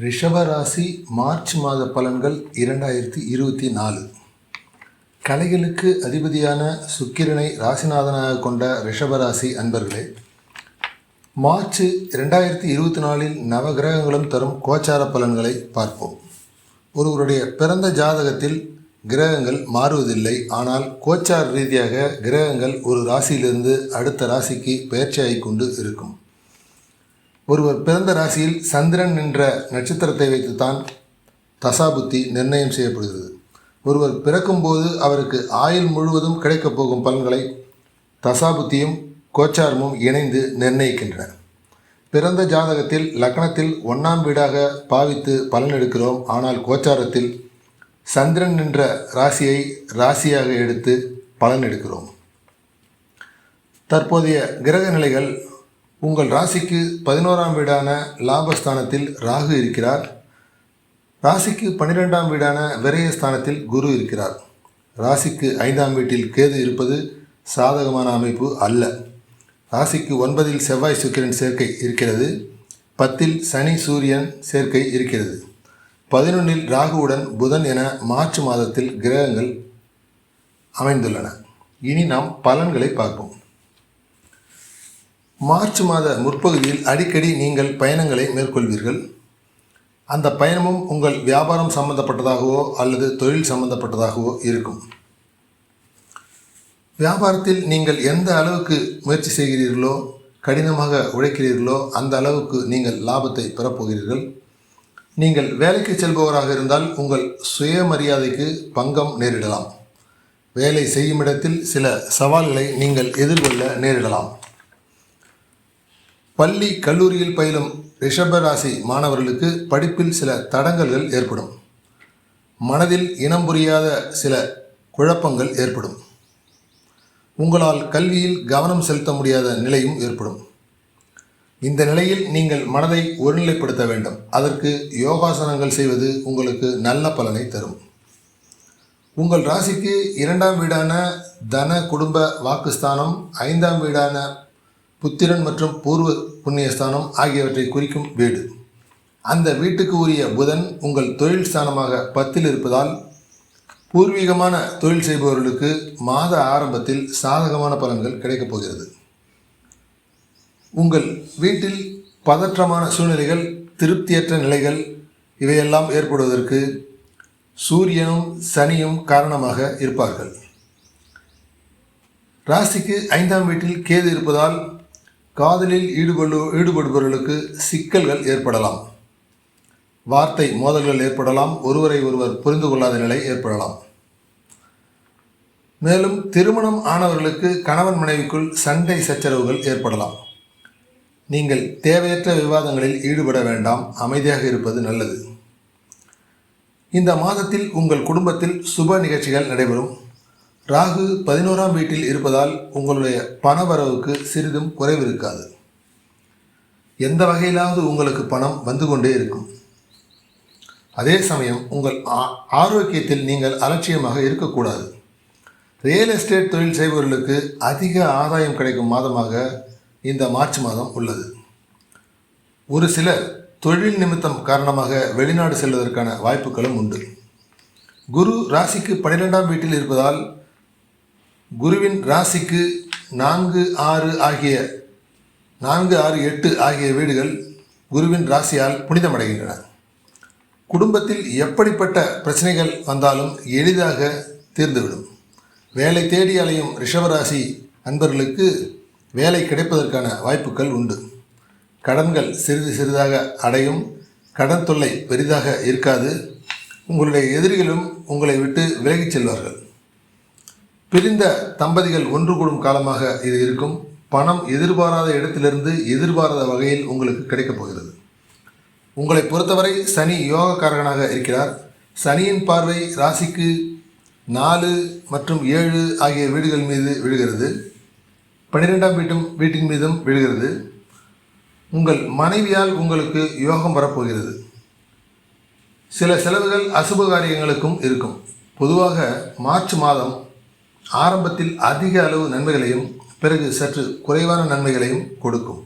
ரிஷபராசி மார்ச் மாத பலன்கள் இரண்டாயிரத்தி இருபத்தி நாலு. கலைகளுக்கு அதிபதியான சுக்கிரனை ராசிநாதனாக கொண்ட ரிஷபராசி அன்பர்களே மார்ச் இரண்டாயிரத்தி இருபத்தி நாலில் நவகிரகங்களும் தரும் கோச்சார பலன்களை பார்ப்போம். ஒருவருடைய பிறந்த ஜாதகத்தில் கிரகங்கள் மாறுவதில்லை. ஆனால் கோச்சார ரீதியாக கிரகங்கள் ஒரு ராசியிலிருந்து அடுத்த ராசிக்கு பயிற்சியாகிக் கொண்டு இருக்கும். ஒருவர் பிறந்த ராசியில் சந்திரன் என்ற நட்சத்திரத்தை வைத்துத்தான் தசாபுத்தி நிர்ணயம் செய்யப்படுகிறது. ஒருவர் பிறக்கும்போது அவருக்கு ஆயுள் முழுவதும் கிடைக்கப் போகும் பலன்களை தசாபுத்தியும் கோச்சாரமும் இணைந்து நிர்ணயிக்கின்றன. பிறந்த ஜாதகத்தில் லக்னத்தில் ஒன்றாம் வீடாக பாவித்து பலன் எடுக்கிறோம். ஆனால் கோச்சாரத்தில் சந்திரன் என்ற ராசியை ராசியாக எடுத்து பலன் எடுக்கிறோம். தற்போதைய கிரக நிலைகள் உங்கள் ராசிக்கு பதினோராம் வீடான லாபஸ்தானத்தில் ராகு இருக்கிறார். ராசிக்கு பன்னிரெண்டாம் வீடான விரயஸ்தானத்தில் குரு இருக்கிறார். ராசிக்கு ஐந்தாம் வீட்டில் கேது இருப்பது சாதகமான அமைப்பு அல்ல. ராசிக்கு ஒன்பதில் செவ்வாய் சுக்கிரன் சேர்க்கை இருக்கிறது. பத்தில் சனி சூரியன் சேர்க்கை இருக்கிறது. பதினொன்றில் ராகுவுடன் புதன் என மார்ச் மாதத்தில் கிரகங்கள் அமைந்துள்ளன. இனி நாம் பலன்களை பார்ப்போம். மார்ச் மாத முற்பகுதியில் அடிக்கடி நீங்கள் பயணங்களை மேற்கொள்வீர்கள். அந்த பயணமும் உங்கள் வியாபாரம் சம்பந்தப்பட்டதாகவோ அல்லது தொழில் சம்பந்தப்பட்டதாகவோ இருக்கும். வியாபாரத்தில் நீங்கள் எந்த அளவுக்கு முயற்சி செய்கிறீர்களோ கடினமாக உழைக்கிறீர்களோ அந்த அளவுக்கு நீங்கள் லாபத்தை பெறப்போகிறீர்கள். நீங்கள் வேலைக்கு செல்பவராக இருந்தால் உங்கள் சுயமரியாதைக்கு பங்கம் நேரிடலாம். வேலை செய்யும் இடத்தில் சில சவால்களை நீங்கள் எதிர்கொள்ள நேரிடலாம். பள்ளி கல்லூரியில் பயிலும் ரிஷபராசி மாணவர்களுக்கு படிப்பில் சில தடங்கல்கள் ஏற்படும். மனதில் இனம் புரியாத சில குழப்பங்கள் ஏற்படும். உங்களால் கல்வியில் கவனம் செலுத்த முடியாத நிலையும் ஏற்படும். இந்த நிலையில் நீங்கள் மனதை ஒருநிலைப்படுத்த வேண்டும். அதற்கு யோகாசனங்கள் செய்வது உங்களுக்கு நல்ல பலனை தரும். உங்கள் ராசிக்கு இரண்டாம் வீடான தன குடும்ப வாக்குஸ்தானம் ஐந்தாம் வீடான புத்திரன் மற்றும் பூர்வ புண்ணியஸ்தானம் ஆகியவற்றை குறிக்கும் வீடு. அந்த வீட்டுக்கு உரிய புதன் உங்கள் தொழில் ஸ்தானமாக பத்தில் இருப்பதால் பூர்வீகமான தொழில் செய்பவர்களுக்கு மாத ஆரம்பத்தில் சாதகமான பலன்கள் கிடைக்கப் போகிறது. உங்கள் வீட்டில் பதற்றமான சூழ்நிலைகள் திருப்தியற்ற நிலைகள் இவையெல்லாம் ஏற்படுவதற்கு சூரியனும் சனியும் காரணமாக இருப்பார்கள். ராசிக்கு ஐந்தாம் வீட்டில் கேது இருப்பதால் காதலில் ஈடுபடு ஈடுபடுபவர்களுக்கு சிக்கல்கள் ஏற்படலாம். வார்த்தை மோதல்கள் ஏற்படலாம். ஒருவரை ஒருவர் புரிந்து கொள்ளாத நிலை ஏற்படலாம். மேலும் திருமணம் ஆனவர்களுக்கு கணவன் மனைவிக்குள் சண்டை சச்சரவுகள் ஏற்படலாம். நீங்கள் தேவையற்ற விவாதங்களில் ஈடுபட வேண்டாம். அமைதியாக இருப்பது நல்லது. இந்த மாதத்தில் உங்கள் குடும்பத்தில் சுப நிகழ்ச்சிகள் நடைபெறும். ராகு பதினோராம் வீட்டில் இருப்பதால் உங்களுடைய பண வரவுக்கு சிறிதும் குறைவு இருக்காது எந்த வகையிலாவது உங்களுக்கு பணம் வந்து கொண்டே இருக்கும். அதே சமயம் உங்கள் ஆ- ஆரோக்கியத்தில் நீங்கள் அலட்சியமாக இருக்கக்கூடாது. ரியல் எஸ்டேட் தொழில் செய்பவர்களுக்கு அதிக ஆதாயம் கிடைக்கும் மாதமாக இந்த மார்ச் மாதம் உள்ளது. ஒரு சிலர் தொழில் நிமித்தம் காரணமாக வெளிநாடு செல்வதற்கான வாய்ப்புகளும் உண்டு. குரு ராசிக்கு பன்னிரெண்டாம் வீட்டில் இருப்பதால் குருவின் ராசிக்கு நான்கு ஆறு ஆகிய நான்கு ஆறு எட்டு ஆகிய வீடுகள் குருவின் ராசியால் புனிதமடைகின்றன. குடும்பத்தில் எப்படிப்பட்ட பிரச்சனைகள் வந்தாலும் எளிதாக தீர்ந்துவிடும். வேலை தேடி அலையும் ரிஷபராசி அன்பர்களுக்கு வேலை கிடைப்பதற்கான வாய்ப்புகள் உண்டு. கடன்கள் சிறிது சிறிதாக அடையும் கடன் தொல்லை பெரிதாக இருக்காது. உங்களுடைய எதிரிகளும் உங்களை விட்டு விலகிச் செல்வார்கள். பிரிந்த தம்பதிகள் ஒன்று கூடும் காலமாக இது இருக்கும். பணம் எதிர்பாராத இடத்திலிருந்து எதிர்பாராத வகையில் உங்களுக்கு கிடைக்கப் போகிறது. உங்களை பொறுத்தவரை சனி யோகக்காரகனாக இருக்கிறார். சனியின் பார்வை ராசிக்கு நாலு மற்றும் ஏழு ஆகிய வீடுகள் மீது விழுகிறது. பன்னிரெண்டாம் வீட்டும் வீட்டின் மீதும் விழுகிறது. உங்கள் மனைவியால் உங்களுக்கு யோகம் வரப்போகிறது. சில செலவுகள் அசுப காரியங்களுக்கும் இருக்கும். பொதுவாக மார்ச் மாதம் ஆரம்பத்தில் அதிக அளவு நன்மைகளையும் பிறகு சற்று குறைவான நன்மைகளையும் கொடுக்கும்.